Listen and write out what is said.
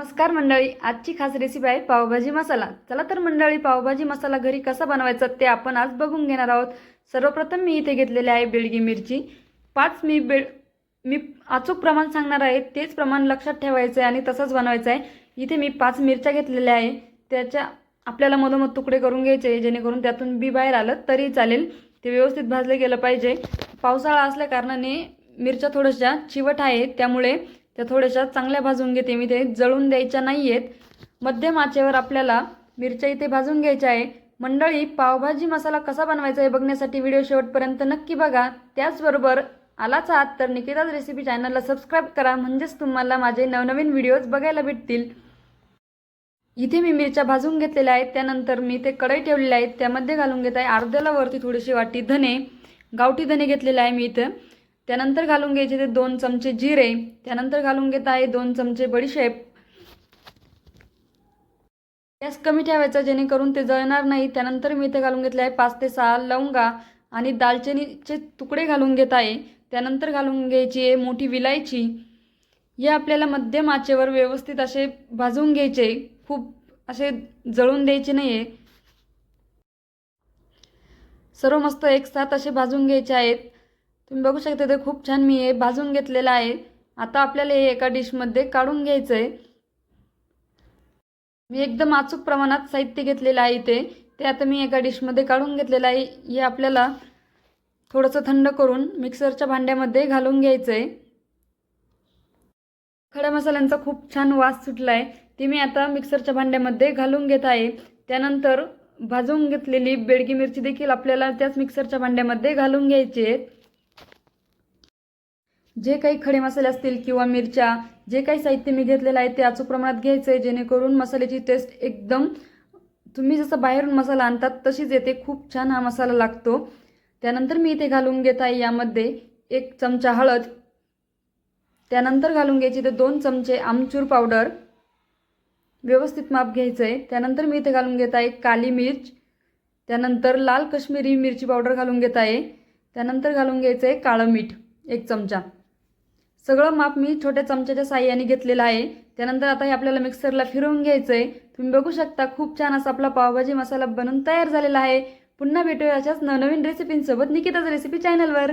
नमस्कार मंडळी आजची खास रेसिपी आहे पावभाजी मसाला. चला तर मंडळी पावभाजी मसाला घरी कसा बनवायचा ते आपण आज बघून घेणार आहोत. सर्वप्रथम मी इथे घेतलेले आहे बेळगी मिरची. पाच मी बेळ मी अचूक प्रमाण सांगणार आहे तेच प्रमाण लक्षात ठेवायचं आहे आणि तसंच बनवायचं आहे इथे मी पाच मिरच्या घेतलेल्या आहे. त्याच्या आपल्याला मधोमध तुकडे करून घ्यायचे आहे जेणेकरून त्यातून बी बाहेर आलं तरी चालेल. ते व्यवस्थित भाजलं गेलं पाहिजे. पावसाळा असल्या कारणाने मिरच्या थोड्याशा चिवट आहेत त्यामुळे त्या थोड्याशा चांगल्या भाजून घेते. मी ते जळून द्यायच्या नाही आहेत मध्यम आचेवर आपल्याला मिरच्या इथे भाजून घ्यायच्या आहे. मंडळी पावभाजी मसाला कसा बनवायचा हे बघण्यासाठी व्हिडिओ शेवटपर्यंत नक्की बघा. त्याचबरोबर आलाच आहात तर निकिताज रेसिपी चॅनलला सबस्क्राईब करा. म्हणजेच तुम्हाला माझे नवनवीन व्हिडिओज बघायला भेटतील. इथे मी मिरच्या भाजून घेतलेल्या आहेत. त्यानंतर मी ते कढई ठेवलेले आहेत. त्यामध्ये घालून घेत आहे अर्ध्याला वरती थोडीशी वाटी धने. गावठी धने घेतलेले आहे मी इथं. त्यानंतर घालून घ्यायचे ते दोन चमचे जिरे त्यानंतर घालून घेत आहे दोन चमचे बडीशेप. गॅस कमी ठेवायचा जेणेकरून ते जळणार नाही. त्यानंतर मी इथे घालून घेतले आहे पाच ते सहा लवंगा आणि दालचिनीचे तुकडे घालून घेत आहे. त्यानंतर घालून घ्यायची आहे मोठी विलायची. हे आपल्याला मध्यम आचेवर व्यवस्थित असे भाजून घ्यायचे. खूप असे जळून द्यायचे नाही आहे सर्व मस्त एक साथ असे भाजून घ्यायचे आहेत. तुम्ही बघू शकता ते खूप छान मी हे भाजून घेतलेलं आहे. आता आपल्याला हे एका डिशमध्ये काढून घ्यायचं आहे मी एकदम अचूक प्रमाणात साहित्य घेतलेलं आहे इथे. ते आता मी एका डिशमध्ये काढून घेतलेलं आहे. हे आपल्याला थोडंसं थंड करून मिक्सरच्या भांड्यामध्ये घालून घ्यायचं आहे खड्या मसाल्यांचा खूप छान वास सुटला आहे ती मी आता मिक्सरच्या भांड्यामध्ये घालून घेत आहे. त्यानंतर भाजून घेतलेली बेडगी मिरची देखील आपल्याला त्याच मिक्सरच्या भांड्यामध्ये घालून घ्यायची आहेत जे काही खडे मसाले असतील किंवा मिरच्या जे काही साहित्य मी घेतलेलं आहे ते अचूक प्रमाणात घ्यायचं आहे जेणेकरून मसाल्याची टेस्ट एकदम तुम्ही जसं बाहेरून मसाला आणतात तशीच येते. खूप छान हा मसाला लागतो. त्यानंतर मी इथे घालून घेत आहे यामध्ये एक चमचा हळद. त्यानंतर घालून घ्यायची तर दोन चमचे आमचूर पावडर. व्यवस्थित माप घ्यायचं आहे त्यानंतर मी इथे घालून घेत आहे काली मिर्च. त्यानंतर लाल कश्मीरी मिरची पावडर घालून घेत आहे. त्यानंतर घालून घ्यायचं आहे काळं मीठ एक चमचा. सगळं माप मी छोट्या चमच्याच्या साह्याने घेतलेलं आहे. त्यानंतर आता हे आपल्याला मिक्सरला फिरवून घ्यायचं आहे तुम्ही बघू शकता खूप छान असा आपला पावभाजी मसाला बनून तयार झालेला आहे. पुन्हा भेटूया अशाच नवनवीन रेसिपींसोबत निकिताच रेसिपी चॅनलवर